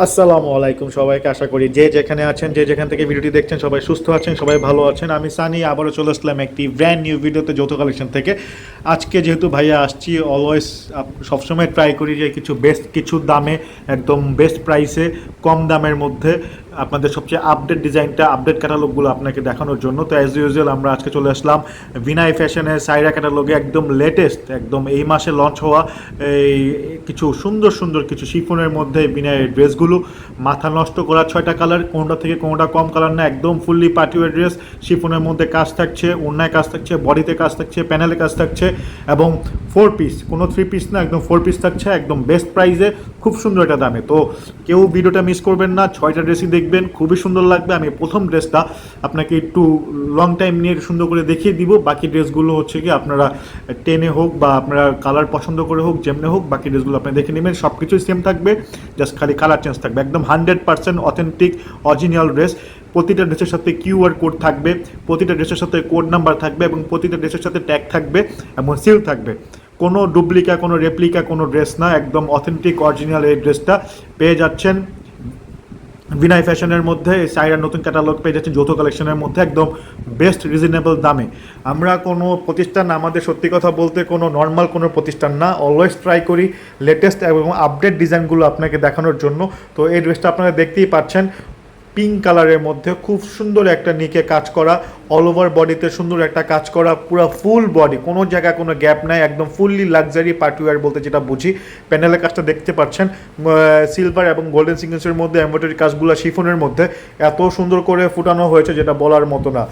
আসসালামু আলাইকুম সবাইকে, আশা করি যে যেখানে আছেন, যে যেখান থেকে ভিডিওটি দেখছেন সবাই সুস্থ আছেন, সবাই ভালো আছেন। আমি সানি, আবারও চলে আসলাম একটি ব্র্যান্ড নিউ ভিডিওতে যৌথ কালেকশন থেকে। আজকে যেহেতু ভাইয়া আসছি অলওয়েজ সবসময় ট্রাই করি যে কিছু বেস্ট কিছু দামে, একদম বেস্ট প্রাইসে কম দামের মধ্যে। আপনাদের সবচেয়ে আপডেট ডিজাইনটা আপডেট ক্যাটালগুলো আপনাকে দেখানোর জন্য। তো অ্যাজ ইউজুয়াল আমরা আজকে চলে আসলাম ভিনাই ফ্যাশনের সাইরা ক্যাটালগে একদম লেটেস্ট একদম এই মাসে লঞ্চ হওয়া এই কিছু সুন্দর সুন্দর কিছু শিফনের মধ্যে বিনায়ের ড্রেসগুলো মাথা নষ্ট করা ছয়টা কালার কোনোটা থেকে কোনোটা কম কালার না, একদম ফুললি পার্টিওয়ার ড্রেস শিফনের মধ্যে কাজ থাকছে অন্যায় কাজ থাকছে বডিতে কাজ থাকছে প্যানেলে কাজ থাকছে এবং ফোর পিস কোনো থ্রি পিস না, একদম ফোর পিস থাকছে, একদম বেস্ট প্রাইসে খুব সুন্দর একটা দামে। তো কেউ ভিডিওটা মিস করবেন না, ছয়টা ড্রেসই দেখবেন, খুবই সুন্দর লাগবে। আমি প্রথম ড্রেসটা আপনাকে একটু লং টাইম নিয়ে সুন্দর করে দেখিয়ে দিব। বাকি ড্রেসগুলো হচ্ছে কি আপনারা টেনে হোক বা আপনারা কালার পছন্দ করে হোক, যেমনি হোক, বাকি ড্রেসগুলো আপনি দেখে নেবেন। সব কিছুই সেম থাকবে জাস্ট খালি কালার চেঞ্জ থাকবে। একদম hundred percent authentic original dress প্রতিটা ড্রেসের সাথে কিউআর কোড থাকবে, প্রতিটা ড্রেসের সাথে কোড নাম্বার থাকবে এবং প্রতিটা ড্রেসের সাথে ট্যাগ থাকবে এবং সিল থাকবে। কোনো ডুপ্লিকা, কোনো রেপ্লিকা, কোনো ড্রেস না, একদম অথেন্টিক অরিজিনাল এই ড্রেসটা পেয়ে যাচ্ছেন। বিনয় ফ্যাশনের মধ্যে সাইরার নতুন ক্যাটালগ পেয়ে যাচ্ছেন যৌথ কালেকশনের মধ্যে, একদম বেস্ট রিজনেবল দামে। আমরা কোনো প্রতিষ্ঠান, আমাদের সত্যি কথা বলতে কোনো নর্মাল কোনো প্রতিষ্ঠান না। অলওয়েজ ট্রাই করি লেটেস্ট এবং আপডেট ডিজাইনগুলো আপনাকে দেখানোর জন্য। তো এই ড্রেসটা আপনারা দেখতেই পাচ্ছেন। পিঙ্ক কালারের মধ্যে খুব সুন্দর একটা নিকে কাজ করা। অল ওভার বডিতে সুন্দর একটা কাজ করা, পুরো ফুল বডি কোনো জায়গায় কোনো গ্যাপ নাই, একদম ফুললি লাক্সারি পার্টিওয়ার বলতে যেটা বুঝি। প্যানেলের কাজটা দেখতে পাচ্ছেন। সিলভার এবং গোল্ডেন সিগনেচারের মধ্যে এমব্রয়ডারি কাজগুলো শিফনের মধ্যে, এত সুন্দর করে ফুটানো হয়েছে যেটা বলার মতো না।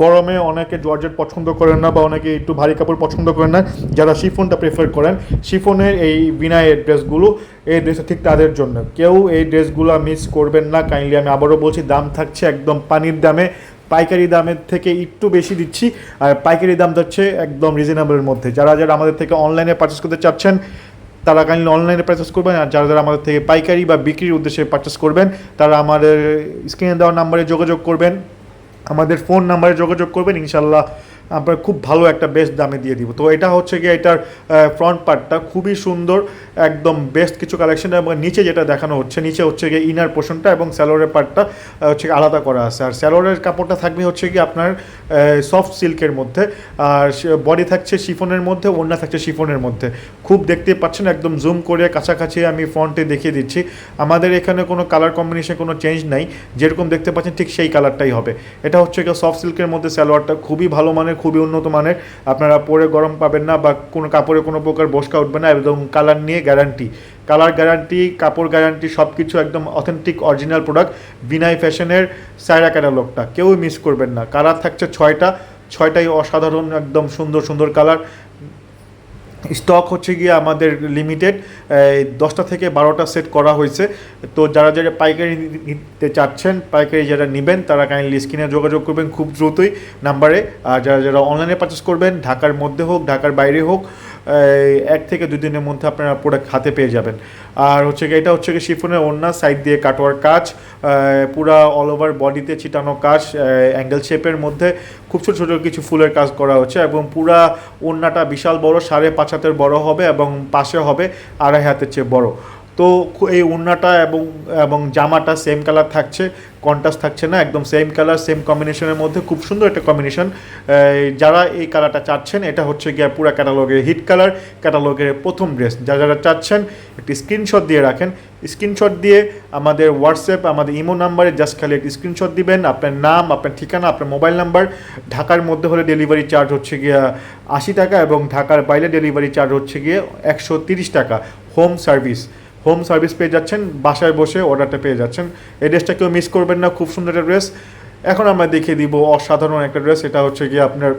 গরমে অনেকে জর্জেট পছন্দ করেন না বা অনেকে একটু ভারী কাপড় পছন্দ করেন না, যারা শিফনটা প্রেফার করেন, শিফনের এই বিনায়ের ড্রেসগুলো, এই ড্রেসটা ঠিক তাদের জন্য। কেউ এই ড্রেসগুলো মিস করবেন না কাইন্ডলি আমি আবারও বলছি, দাম থাকছে একদম পানির দামে। পাইকারি দামের থেকে একটু বেশি দিচ্ছি। আর পাইকারি দাম যাচ্ছে একদম রিজনেবলের মধ্যে। যারা যারা আমাদের থেকে অনলাইনে পারচেস করতে চাচ্ছেন, তারা কাইন্ডলি অনলাইনে পারচেস করবেন। আর যারা যারা আমাদের থেকে পাইকারি বা বিক্রির উদ্দেশ্যে পারচেস করবেন, তারা আমাদের স্ক্রিনে দেওয়ার নাম্বারে যোগাযোগ করবেন। আমাদের ফোন নাম্বারে যোগাযোগ করবেন। ইনশাল্লাহ আমরা খুব ভালো একটা বেস্ট দামে দিয়ে দিব। তো এটা হচ্ছে গিয়ে এটার ফ্রন্ট পার্টটা খুবই সুন্দর, একদম বেস্ট কিছু কালেকশন এবং নিচে যেটা দেখানো হচ্ছে, নিচে হচ্ছে গিয়ে ইনার পোর্শনটা এবং স্যালোরের পার্টটা হচ্ছে আলাদা করা আছে। আর স্যালোরের কাপড়টা থাকবে হচ্ছে কি আপনার সফট সিল্কের মধ্যে, আর বডি থাকছে শিফনের মধ্যে, ওড়না থাকছে শিফনের মধ্যে। খুব দেখতে পাচ্ছেন, একদম জুম করে কাছাকাছি আমি ফ্রন্টে দেখিয়ে দিচ্ছি। আমাদের এখানে কোনো কালার কম্বিনেশন কোনো চেঞ্জ নাই, যেরকম দেখতে পাচ্ছেন ঠিক সেই কালারটাই হবে। এটা হচ্ছে গিয়ে সফট সিল্কের মধ্যে স্যালোয়ারটা খুবই ভালো মানের খুবই উন্নত মানের। আপনারা পরে গরম পাবেন না বা কোনো কাপড়ে কোনো প্রকার বসকা উঠবে না, একদম কালার নিয়ে গ্যারান্টি কালার গ্যারান্টি কাপড় গ্যারান্টি সব কিছু একদম অথেন্টিক অরিজিনাল প্রোডাক্ট বিনাই ফ্যাশনের সাইরা ক্যাটালগটা কেউই মিস করবেন না। কালার থাকছে ছয়টা, ছয়টাই অসাধারণ, একদম সুন্দর সুন্দর কালার। স্টক হচ্ছে গিয়ে আমাদের লিমিটেড দশটা থেকে বারোটা সেট করা হয়েছে। তো যারা যারা পাইকারি নিতে চাচ্ছেন, পাইকারি যারা নেবেন, তারা কাইন্ডলি স্ক্রিনে যোগাযোগ করবেন খুব দ্রুতই নাম্বারে আর যারা যারা অনলাইনে পারচেস করবেন, ঢাকার মধ্যে হোক, ঢাকার বাইরে হোক এক থেকে দুই দিনের মধ্যে আপনারা প্রোডাক্ট হাতে পেয়ে যাবেন। আর হচ্ছে এটা হচ্ছে গিয়ে শিফনের ওড়না সাইড দিয়ে কাটোয়ার কাজ পুরা অল ওভার বডিতে ছিটানো কাজ অ্যাঙ্গেল শেপের মধ্যে খুব ছোটো ছোটো কিছু ফুলের কাজ করা হচ্ছে এবং পুরা ওড়নাটা বিশাল বড়, সাড়ে পাঁচ হাতের বড় হবে এবং পাশে হবে আড়াই হাতের চেয়ে বড়। তো এই ওড়নাটা এবং এবং জামাটা সেম কালার থাকছে কন্ট্রাস্ট থাকছে না, একদম সেম কালার সেম কম্বিনেশনের মধ্যে খুব সুন্দর একটা কম্বিনেশন যারা এই কালারটা চাচ্ছেন, এটা হচ্ছে গিয়ে পুরো ক্যাটালগের হিট কালার ক্যাটালগের প্রথম ড্রেস যারা যারা চাচ্ছেন, একটি স্ক্রিনশট দিয়ে রাখেন। স্ক্রিনশট দিয়ে আমাদের হোয়াটসঅ্যাপ আমাদের ইমো নাম্বারে জাস্ট খালি একটি স্ক্রিনশট দিবেন। আপনার নাম, আপনার ঠিকানা, আপনার মোবাইল নাম্বার ঢাকার মধ্যে হলে ডেলিভারি চার্জ হচ্ছে গিয়ে আশি টাকা এবং ঢাকার বাইরে ডেলিভারি চার্জ হচ্ছে গিয়ে একশো তিরিশ টাকা। হোম সার্ভিস হোম সার্ভিস পেয়ে যাচ্ছেন, বাসায় বসে অর্ডারটা পেয়ে যাচ্ছেন। এই ড্রেসটা কেউ মিস করবেন না, খুব সুন্দর একটা ড্রেস এখন আমরা দেখিয়ে দিব অসাধারণ একটা ড্রেস এটা হচ্ছে গিয়ে আপনার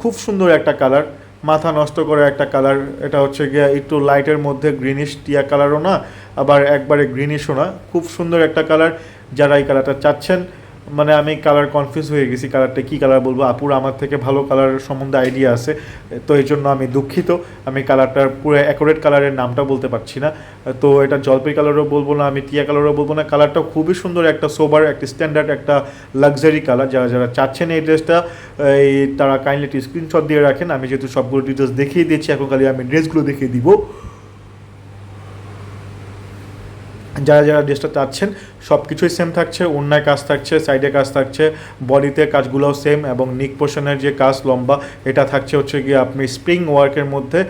খুব সুন্দর একটা কালার মাথা নষ্ট করে একটা কালার এটা হচ্ছে গিয়ে একটু লাইটের মধ্যে গ্রিনিশ টিয়া কালারও না, আবার একবারে গ্রিনিশও না। খুব সুন্দর একটা কালার যারা এই কালারটা চাচ্ছেন মানে আমি কালার কনফিউজ হয়ে গেছি কালারটা কী কালার বলব? আপুর আমার থেকে ভালো কালার সম্বন্ধে আইডিয়া আছে, তো এই জন্য আমি দুঃখিত। আমি কালারটার পুরো অ্যাকোরেট কালারের নামটা বলতে পারছি না। তো এটা জলপাই কালারও বলব না, আমি টিয়া কালারও বলব না। কালারটা খুবই সুন্দর, একটা সোবার একটা স্ট্যান্ডার্ড একটা লাক্সারি কালার যারা যারা চাচ্ছেন এই ড্রেসটা এই তারা কাইন্ডলি একটি স্ক্রিনশট দিয়ে রাখেন। আমি যেহেতু সবগুলো ডিটেলস দেখিয়ে দিয়েছি, এখন খালি আমি ড্রেসগুলো দেখিয়ে দিব। যারা যারা ড্রেসটা চাচ্ছেন সব কিছুই সেম থাকছে অন্যায় কাজ থাকছে সাইডে কাজ থাকছে, বডিতে কাজগুলোও সেম এবং নিক পোর্শনের যে কাজ লম্বা, এটা থাকছে হচ্ছে গিয়ে আপনি স্প্রিং ওয়ার্কের মধ্যে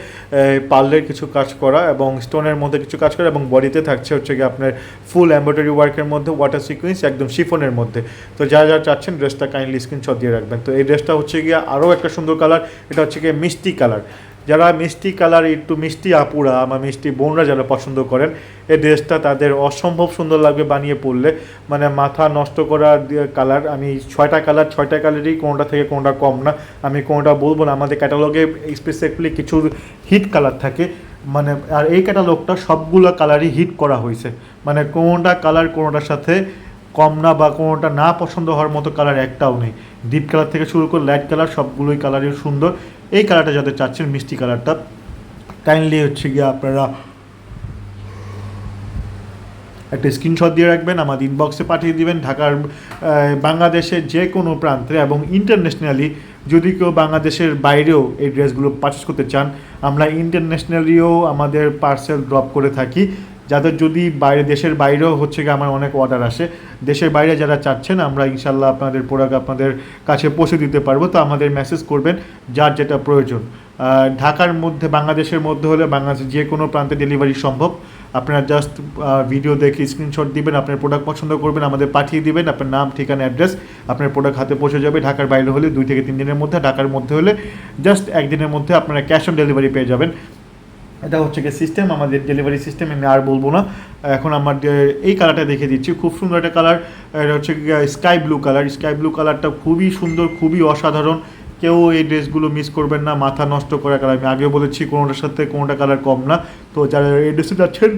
পার্লের কিছু কাজ করা এবং স্টোনের মধ্যে কিছু কাজ করা এবং বডিতে থাকছে হচ্ছে গিয়ে আপনার ফুল এমব্রয়ডারি ওয়ার্কের মধ্যে ওয়াটার সিকুয়েন্স একদম শিফনের মধ্যে। তো যারা যারা চাচ্ছেন ড্রেসটা কাইন্ডলি স্ক্রিনশট দিয়ে রাখবেন। তো এই ড্রেসটা হচ্ছে গিয়ে আরও একটা সুন্দর কালার এটা হচ্ছে গিয়ে মিষ্টি কালার যারা মিষ্টি কালার, একটু মিষ্টি আপুরা বা মিষ্টি বোনরা যারা পছন্দ করেন, এই ড্রেসটা তাদের অসম্ভব সুন্দর লাগবে বানিয়ে পরলে। মানে মাথা নষ্ট করা কালার, আমি ছয়টা কালার, ছয়টা কালারই কোনোটা থেকে কোনোটা কম না। আমি কোনোটা বলব না, আমাদের ক্যাটালগে স্পেসিফিকলি কিছু হিট কালার থাকে। মানে আর এই ক্যাটালগটা সবগুলো কালারই হিট করা হয়েছে। মানে কোনোটা কালার কোনোটার সাথে কম না বা কোনোটা না পছন্দ হওয়ার মতো কালার একটাও নেই। ডিপ কালার থেকে শুরু করে লাইট কালার সবগুলোই কালারই সুন্দর। এই কালারটা যাদের চাচ্ছেন মিষ্টি কালারটা কাইন্ডলি হচ্ছে গিয়ে আপনারা একটা স্ক্রিনশট দিয়ে রাখবেন, আমাদের ইনবক্সে পাঠিয়ে দিবেন। ঢাকার বাংলাদেশের যে কোনো প্রান্তে এবং ইন্টারন্যাশনালি যদি কেউ বাংলাদেশের বাইরেও এই ড্রেসগুলো পারচেস করতে চান, আমরা ইন্টারন্যাশনালিও আমাদের পার্সেল ড্রপ করে থাকি। যাদের যদি বাইরে, দেশের বাইরেও হচ্ছে গিয়ে আমার অনেক অর্ডার আসে, দেশের বাইরে যারা চাচ্ছেন, আমরা ইনশাল্লাহ আপনাদের প্রোডাক্ট আপনাদের কাছে পৌঁছে দিতে পারব। তো আমাদের মেসেজ করবেন যার যেটা প্রয়োজন। ঢাকার মধ্যে, বাংলাদেশের মধ্যে হলে বাংলাদেশের যে কোনো প্রান্তে ডেলিভারি সম্ভব। আপনারা জাস্ট ভিডিও দেখে স্ক্রিনশট দিবেন, আপনার প্রোডাক্ট পছন্দ করবেন, আমাদের পাঠিয়ে দিবেন, আপনার নাম, ঠিকানা অ্যাড্রেস আপনার প্রোডাক্ট হাতে পৌঁছে যাবে। ঢাকার বাইরে হলে দুই থেকে তিন দিনের মধ্যে, ঢাকার মধ্যে হলে জাস্ট একদিনের মধ্যে আপনারা ক্যাশ অন ডেলিভারি পেয়ে যাবেন। এটা হচ্ছে গিয়ে সিস্টেম আমাদের ডেলিভারি সিস্টেম আমি আর বলব না। এখন আমার এই কালারটা দেখে দিচ্ছি। খুব সুন্দর একটা কালার এটা হচ্ছে sky blue colour sky blue কালারটা খুবই সুন্দর, খুবই অসাধারণ। কেউ এই ড্রেসগুলো মিস করবেন না, মাথা নষ্ট করার কালার আমি আগেও বলেছি, কোনোটার সাথে কোনোটা কালার কম না। তো যারা এই ড্রেসটা যাচ্ছেন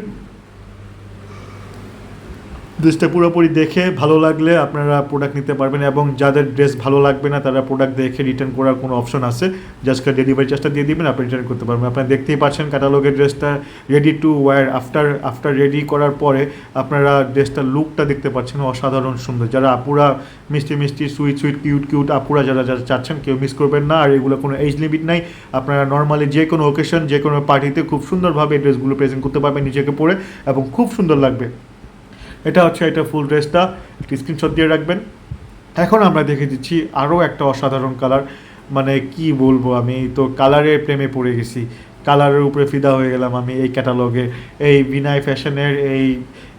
ড্রেসটা পুরোপুরি দেখে ভালো লাগলে আপনারা প্রোডাক্ট নিতে পারবেন এবং যাদের ড্রেস ভালো লাগবে না, তারা প্রোডাক্ট দেখে রিটার্ন করার কোনো অপশন আছে। জাস্ট ডেলিভারি চার্জটা দিয়ে দিবেন, আপনি রিটার্ন করতে পারবেন। আপনারা দেখতেই পাচ্ছেন ক্যাটালগের ড্রেসটা ready to wear after after ready করার পরে আপনারা ড্রেসটার লুকটা দেখতে পাচ্ছেন অসাধারণ সুন্দর। যারা আপুরা মিষ্টি মিষ্টি সুইট সুইট কিউট কিউট আপুরা যারা যারা চাচ্ছেন কেউ মিস করবেন না, আর এগুলো কোনো এজ লিমিট নাই। আপনারা নর্মালি যে কোনো ওকেশন যে কোনো পার্টিতে খুব সুন্দরভাবে ড্রেসগুলো প্রেজেন্ট করতে পারবেন নিজেকে পরে এবং খুব সুন্দর লাগবে। এটা হচ্ছে এটা ফুল ড্রেসটা একটি স্ক্রিনশট দিয়ে রাখবেন। এখন আমরা দেখে দিচ্ছি আরও একটা অসাধারণ কালার মানে কি বলব আমি, তো কালারের প্রেমে পড়ে গেছি। কালারের উপরে ফিদা হয়ে গেলাম আমি এই ক্যাটালগে এই বিনাই ফ্যাশনের এই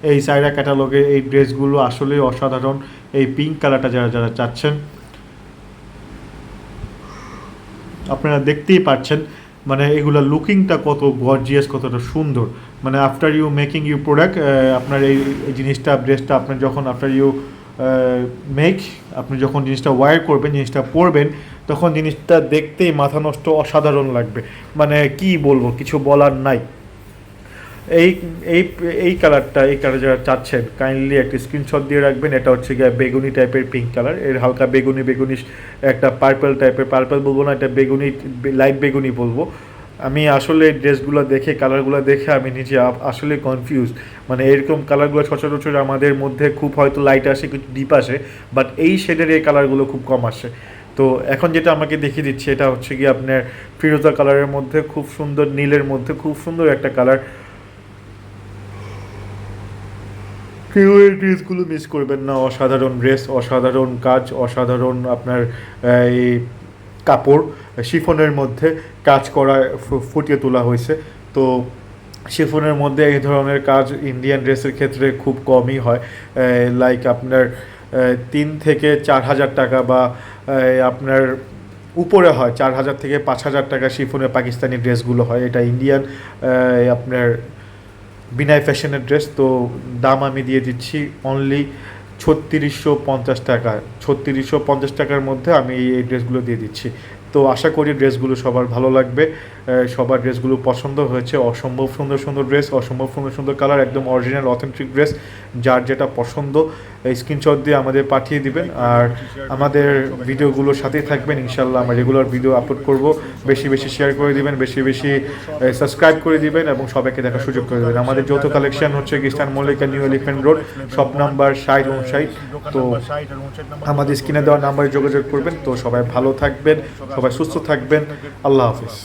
এই সাইরা ক্যাটালগে এই ড্রেসগুলো আসলে অসাধারণ। এই পিঙ্ক কালারটা যারা যারা চাচ্ছেন, আপনারা দেখতেই পাচ্ছেন মানে এগুলো লুকিংটা কত গর্জিয়াস কতটা সুন্দর। মানে after you making you product আপনার এই জিনিসটা ড্রেসটা আপনার যখন আফটার ইউ মেক আপনি যখন জিনিসটা ওয়ার করবেন, জিনিসটা পরবেন, তখন জিনিসটা দেখতেই মাথা নষ্ট অসাধারণ লাগবে। মানে কি বলব, কিছু বলার নাই। এই এই এই কালারটা এই কালার যারা চাচ্ছেন কাইন্ডলি একটা স্ক্রিনশট দিয়ে রাখবেন। এটা হচ্ছে গিয়ে বেগুনি টাইপের পিঙ্ক কালারের হালকা বেগুনি বেগুনি একটা পার্পল টাইপের পার্পল বলব না, এটা বেগুনি লাইট বেগুনি বলব। আমি আসলে ড্রেসগুলো দেখে, কালারগুলো দেখে আমি নিজে আসলে কনফিউজ মানে এরকম কালারগুলো সচরাচর আমাদের মধ্যে খুব হয়তো লাইট আসে, কিছু ডিপ আসে বাট এই শেডের এই কালারগুলো খুব কম আসে। তো এখন যেটা আমাকে দেখিয়ে দিচ্ছে, এটা হচ্ছে কি আপনার ফিরোজা কালারের মধ্যে খুব সুন্দর, নীলের মধ্যে খুব সুন্দর একটা কালার। কেউ এই ড্রেসগুলো মিস করবেন না। অসাধারণ ড্রেস অসাধারণ কাজ, অসাধারণ আপনার এই কাপড়। শিফনের মধ্যে কাজ করা ফুটিয়ে তোলা হয়েছে। তো শিফনের মধ্যে এই ধরনের কাজ ইন্ডিয়ান ড্রেসের ক্ষেত্রে খুব কমই হয়। লাইক আপনার তিন থেকে চার হাজার টাকা বা আপনার উপরে হয়, চার হাজার থেকে পাঁচ হাজার টাকা শিফনের পাকিস্তানি ড্রেসগুলো হয়। এটা ইন্ডিয়ান আপনার বিনায় ফ্যাশনের ড্রেস। তো দাম আমি দিয়ে দিচ্ছি অনলি ছত্রিশশো পঞ্চাশ টাকা। ছত্রিশশো পঞ্চাশ টাকার মধ্যে আমি এই ড্রেসগুলো দিয়ে দিচ্ছি। তো আশা করি ড্রেসগুলো সবার ভালো লাগবে। সবার ড্রেসগুলো পছন্দ হয়েছে। অসম্ভব সুন্দর সুন্দর ড্রেস, অসম্ভব সুন্দর সুন্দর কালার, একদম অরিজিনাল অথেন্টিক ড্রেস, যার যেটা পছন্দ। স্ক্রিনশট দিয়ে আমাদের পাঠিয়ে দিবেন। আর আমাদের ভিডিওগুলোর সাথেই থাকবেন ইনশাল্লাহ আমরা রেগুলার ভিডিও আপলোড করব। বেশি বেশি শেয়ার করে দিবেন, বেশি বেশি সাবস্ক্রাইব করে দিবেন এবং সবাইকে দেখার সুযোগ করে দেবেন। আমাদের যৌথ কালেকশন হচ্ছে Christian Mallika New Elephant Road shop number ষাট উনষাট। তো আমাদের স্ক্রিনে দেওয়া নাম্বারে যোগাযোগ করবেন। তো সবাই ভালো থাকবেন, সবাই সুস্থ থাকবেন। আল্লাহ হাফিজ।